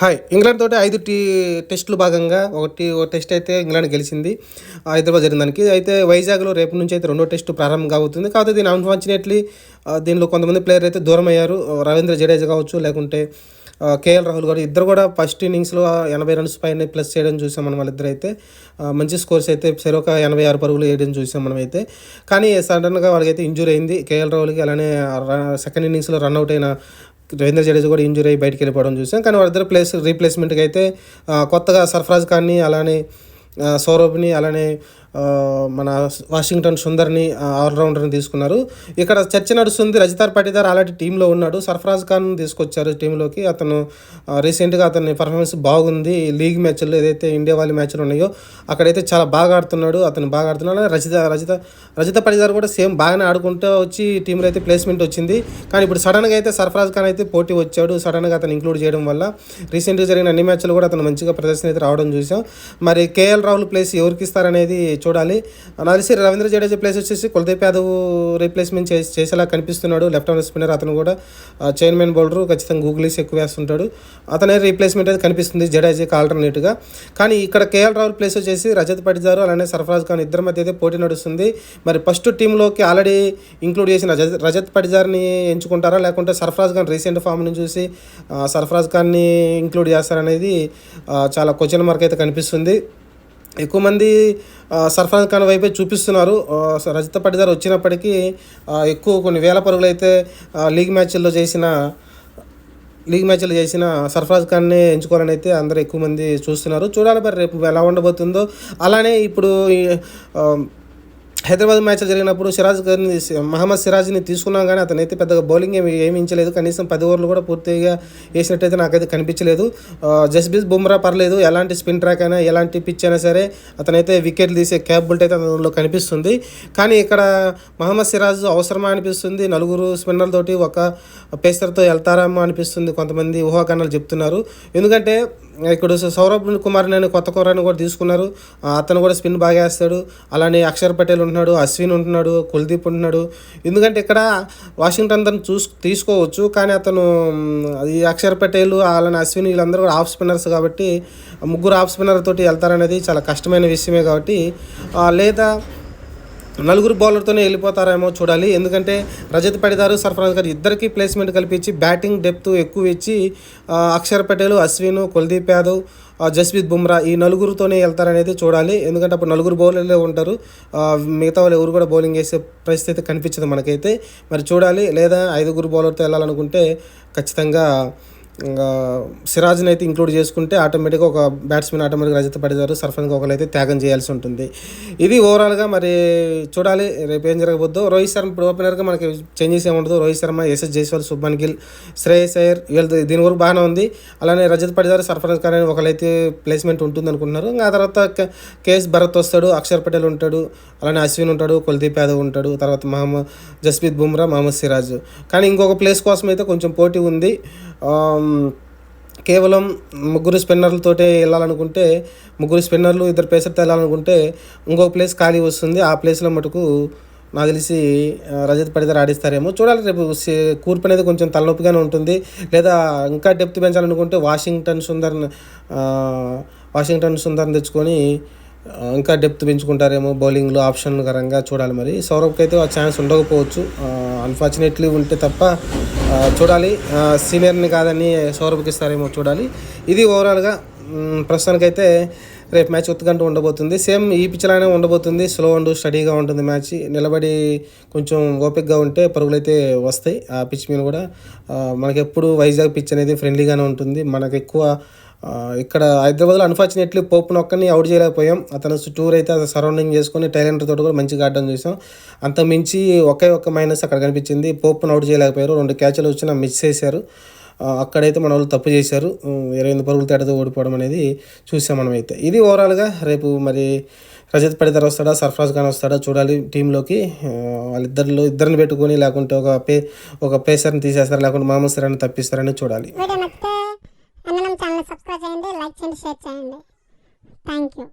Hi England తోటి ఐదు tea టెస్టులు భాగంగా ఒకటి ఒక టెస్ట్ అయితే ఇంగ్లాండ్ గెలిచింది. హైదరాబాద్ జరిగిన దానికి. అయితే వైజాగ్లో రేపు నుంచి అయితే రెండో టెస్ట్ ప్రారంభం కాబోతుంది. కాకపోతే దీని అన్ఫార్చునేట్లీ దీనిలో కొంతమంది ప్లేయర్ అయితే దూరం అయ్యారు రవీంద్ర జడేజా కావచ్చు లేకుంటే కేఎల్ రాహుల్ గారు ఇద్దరు కూడా ఫస్ట్ ఇన్నింగ్స్లో ఎనభై రన్స్ పైన ప్లస్ చేయడం చూసాం మనం వాళ్ళిద్దరు అయితే మంచి స్కోర్స్ అయితే చెరొక ఎనభై ఆరు పరుగులు వేయడం చూసాం మనం అయితే కానీ సడన్గా వాళ్ళకైతే ఇంజూరీ అయింది. కేఎల్ రాహుల్కి అలానే సెకండ్ ఇన్నింగ్స్లో రన్అట్ అయిన రవీంద్ర జడేజా కూడా ఇంజురీ అయ్యి బయటికి వెళ్ళిపోవడం చూసాం. కానీ వాళ్ళిద్దరు ప్లేస్ రీప్లేస్మెంట్కి అయితే కొత్తగా సర్ఫరాజ్ ఖాన్ని అలానే సౌరభ్ని అలానే మన వాషింగ్టన్ సుందర్ని ఆల్రౌండర్ని తీసుకున్నారు. ఇక్కడ చర్చ నడుస్తుంది. రజితార్ పాటిదార్ అలాంటి టీంలో ఉన్నాడు. సర్ఫరాజ్ ఖాన్ తీసుకొచ్చారు టీంలోకి. అతను రీసెంట్గా అతని పర్ఫార్మెన్స్ బాగుంది. లీగ్ మ్యాచ్లో ఏదైతే ఇండియా వాళ్ళ మ్యాచ్లు ఉన్నాయో అక్కడైతే చాలా బాగా ఆడుతున్నాడు. అతను బాగా ఆడుతున్నాడు. రజిత రజిత రజిత పాటిదార్ కూడా సేమ్ బాగానే ఆడుకుంటూ వచ్చి టీంలో అయితే ప్లేస్మెంట్ వచ్చింది. కానీ ఇప్పుడు సడన్గా అయితే సర్ఫరాజ్ ఖాన్ అయితే పోటీ వచ్చాడు. సడన్గా అతను ఇంక్లూడ్ చేయడం వల్ల రీసెంట్గా జరిగిన అన్ని మ్యాచ్లు కూడా అతను మంచిగా ప్రదర్శన అయితే రావడం చూసాం. మరి కేఎల్ రాహుల్ ప్లేస్ ఎవరికి ఇస్తారనేది చూడాలి. నాకు రవీంద్ర జడేజా ప్లేస్ వచ్చేసి కులదీప్ యాదవ్ రీప్లేస్మెంట్ చేసి చేసేలా కనిపిస్తున్నాడు. లెఫ్ట్ హ్యాండ్ స్పిన్నర్ అతను కూడా చైర్మన్ బౌలరు ఖచ్చితంగా గూగులీస్ ఎక్కువ వేస్తుంటాడు. అతనే రీప్లేస్మెంట్ అయితే కనిపిస్తుంది జడేజాకి ఆల్టర్నేట్గా కానీ ఇక్కడ కేఎల్ రాహుల్ ప్లేస్ వచ్చేసి రజత్ పటిదారు అలానే సర్ఫరాజ్ ఖాన్ ఇద్దరి మధ్య అయితే పోటీ నడుస్తుంది. మరి ఫస్ట్ టీంలోకి ఆల్రెడీ ఇంక్లూడ్ చేసిన రజత్ రజత్ పటిదార్ని ఎంచుకుంటారా? లేకుంటే సర్ఫరాజ్ ఖాన్ రీసెంట్ ఫామ్ని చూసి సర్ఫరాజ్ ఖాన్ని ఇంక్లూడ్ చేస్తారనేది చాలా క్వశ్చన్ మార్క్ అయితే కనిపిస్తుంది. ఎక్కువ మంది సర్ఫరాజ్ ఖాన్ వైపే చూపిస్తున్నారు. రజిత పటిదార్ వచ్చినప్పటికీ ఎక్కువ కొన్ని వేల పరుగులు అయితే లీగ్ మ్యాచ్ల్లో చేసిన లీగ్ మ్యాచ్లు చేసిన సర్ఫరాజ్ ఖాన్ని ఎంచుకోవాలని అయితే అందరూ ఎక్కువ మంది చూస్తున్నారు. చూడాలి మరి రేపు ఎలా ఉండబోతుందో. అలానే ఇప్పుడు హైదరాబాద్ మ్యాచ్ జరిగినప్పుడు సిరాజ్ గారిని మహమ్మద్ సిరాజ్ని తీసుకున్నాం కానీ అతనైతే పెద్దగా బౌలింగ్ ఏమి ఏమించలేదు. కనీసం పది ఓవర్లు కూడా పూర్తిగా వేసినట్టయితే నాకైతే కనిపించలేదు. జస్బీస్ బుమ్రా పర్లేదు. ఎలాంటి స్పిన్ ట్రాక్ అయినా ఎలాంటి పిచ్ అయినా సరే అతనైతే వికెట్లు తీసే క్యాపబిలిటీ అయితే అతనిలో కనిపిస్తుంది. కానీ ఇక్కడ మహమ్మద్ సిరాజ్ అవసరమా అనిపిస్తుంది. నలుగురు స్పిన్నర్లతోటి ఒక పేసర్తో వెళ్తారేమో అనిపిస్తుంది. కొంతమంది ఊహాగానాలు చెప్తున్నారు. ఎందుకంటే ఇప్పుడు సౌరభ్ కుమార్ నేను కొత్త కూరని కూడా తీసుకున్నారు. అతను కూడా స్పిన్ బాగా వేస్తాడు. అలానే అక్షర్ పటేల్ ఉంటున్నాడు అశ్విన్ ఉంటున్నాడు కుల్దీప్ ఉంటున్నాడు. ఎందుకంటే ఇక్కడ వాషింగ్టన్ తను చూస్ తీసుకోవచ్చు. కానీ అతను ఈ అక్షర్ పటేల్ అలానే అశ్విన్ వీళ్ళందరూ కూడా ఆఫ్ స్పిన్నర్స్ కాబట్టి ముగ్గురు ఆఫ్ స్పిన్నర్ తోటి వెళ్తారనేది చాలా కష్టమైన విషయమే కాబట్టి లేదా నలుగురు బౌలర్తోనే వెళ్ళిపోతారేమో చూడాలి. ఎందుకంటే రజత్ పడిదారు సర్ఫరాజ్ గారు ఇద్దరికి ప్లేస్మెంట్ కల్పించి బ్యాటింగ్ డెప్త్ ఎక్కువ ఇచ్చి అక్షర్ పటేల్ అశ్విన్ కుల్దీప్ యాదవ్ జస్ప్రీత్ బుమ్రా ఈ నలుగురితోనే వెళ్తారనేది చూడాలి. ఎందుకంటే అప్పుడు నలుగురు బౌలర్లే ఉంటారు. మిగతా వాళ్ళు ఎవరు కూడా బౌలింగ్ వేసే పరిస్థితి కనిపించదు మనకైతే. మరి చూడాలి. లేదా ఐదుగురు బౌలర్తో వెళ్ళాలనుకుంటే ఖచ్చితంగా ఇంకా సిరాజ్ని అయితే ఇంక్లూడ్ చేసుకుంటే ఆటోమేటిక్గా ఒక బ్యాట్స్మెన్ ఆటోమేటిక్గా రజత పడేదారు సర్ఫరాజ్ ఒకరైతే అయితే త్యాగం చేయాల్సి ఉంటుంది. ఇది ఓవరాల్గా మరి చూడాలి. రేపు ఏం జరగబోద్దో? రోహిత్ శర్మ ఇప్పుడు ఓపెనర్గా మనకి చేంజెస్ ఏముండదు రోహిత్ శర్మ ఎస్ఎస్ జైస్వాల్ శుభ్మన్ గిల్ శ్రేయస్ అయ్యర్ వీళ్ళు దీని వరకు బాగానే ఉంది. అలానే రజత్ పడేదారు సర్ఫరాజ్ ఖాన్ అని ఒకరైతే ప్లేస్మెంట్ ఉంటుంది అనుకుంటున్నారు ఇంకా ఆ తర్వాత కేఎస్ భరత్ వస్తాడు. అక్షర్ పటేల్ ఉంటాడు. అలానే అశ్విన్ ఉంటాడు. కుల్దీప్ యాదవ్ ఉంటాడు. తర్వాత మహమ్మద్ జస్ప్రీత్ బుమ్రా మహమ్మద్ సిరాజ్. కానీ ఇంకొక ప్లేస్ కోసం అయితే కొంచెం పోటీ ఉంది. కేవలం ముగ్గురు స్పిన్నర్లతోటే వెళ్ళాలనుకుంటే ముగ్గురు స్పిన్నర్లు ఇద్దరు పేసర్తో వెళ్ళాలనుకుంటే ఇంకో ప్లేస్ ఖాళీ వస్తుంది. ఆ ప్లేస్లో మటుకు నాకు తెలిసి రజత్ పడితే ఆడిస్తారేమో. చూడాలి రేపు కూర్పు అనేది కొంచెం తలనొప్పిగానే ఉంటుంది. లేదా ఇంకా డెప్త్ పెంచాలనుకుంటే వాషింగ్టన్ సుందర్ వాషింగ్టన్ సుందర్ని తెచ్చుకొని ఇంకా డెప్త్ పెంచుకుంటారేమో బౌలింగ్లో ఆప్షన్ కరంగా చూడాలి మరి. సౌరభ్కి అయితే ఆ ఛాన్స్ ఉండకపోవచ్చు. అన్ఫార్చునేట్లీ ఉంటే తప్ప చూడాలి. సీనియర్ని కాదని సౌరభ్కి ఇస్తారేమో చూడాలి. ఇది ఓవరాల్గా ప్రస్తుతానికైతే రేపు మ్యాచ్ ఒత్తుగంట ఉండబోతుంది. సేమ్ ఈ పిచ్లానే ఉండబోతుంది. స్లో అండ్ స్టడీగా ఉంటుంది మ్యాచ్. నిలబడి కొంచెం ఓపిక్గా ఉంటే పరుగులైతే వస్తాయి. ఆ పిచ్ మీద కూడా మనకెప్పుడు మనకి ఎప్పుడు వైజాగ్ పిచ్ అనేది ఫ్రెండ్లీగానే ఉంటుంది. మనకు ఎక్కువ ఇక్కడ హైదరాబాద్లో అన్ఫార్చునేట్లీ పోపు నొక్కని అవుట్ చేయలేకపోయాం. అతను టూర్ అయితే అతను సరౌండింగ్ చేసుకొని టైలెంట్ తోటి కూడా మంచిగా ఆడడం చూసాం. అంత మించి ఒకే ఒక్క మైనస్ అక్కడ కనిపించింది. పోపును అవుట్ చేయలేకపోయారు. రెండు క్యాచ్లు వచ్చినా మిస్ చేశారు. అక్కడైతే మన వాళ్ళు తప్పు చేశారు. ఇరవై ఎనిమిది పరుగుల తేడాతో ఓడిపోవడం అనేది చూసాం మనమైతే. ఇది ఓవరాల్గా రేపు మరి రజత్ పడితర్ వస్తాడా సర్ఫరాజ్ ఖాన్ వస్తాడా చూడాలి టీంలోకి. వాళ్ళిద్దరిలో ఇద్దరిని పెట్టుకొని లేకుంటే ఒక పే ఒక పేసర్ని తీసేస్తారా లేకుంటే మామూలు సరాన్ని తప్పిస్తారని చూడాలి. ఛానల్ సబ్స్క్రైబ్ చేయండి లైక్ చేయండి షేర్ చేయండి. Thank you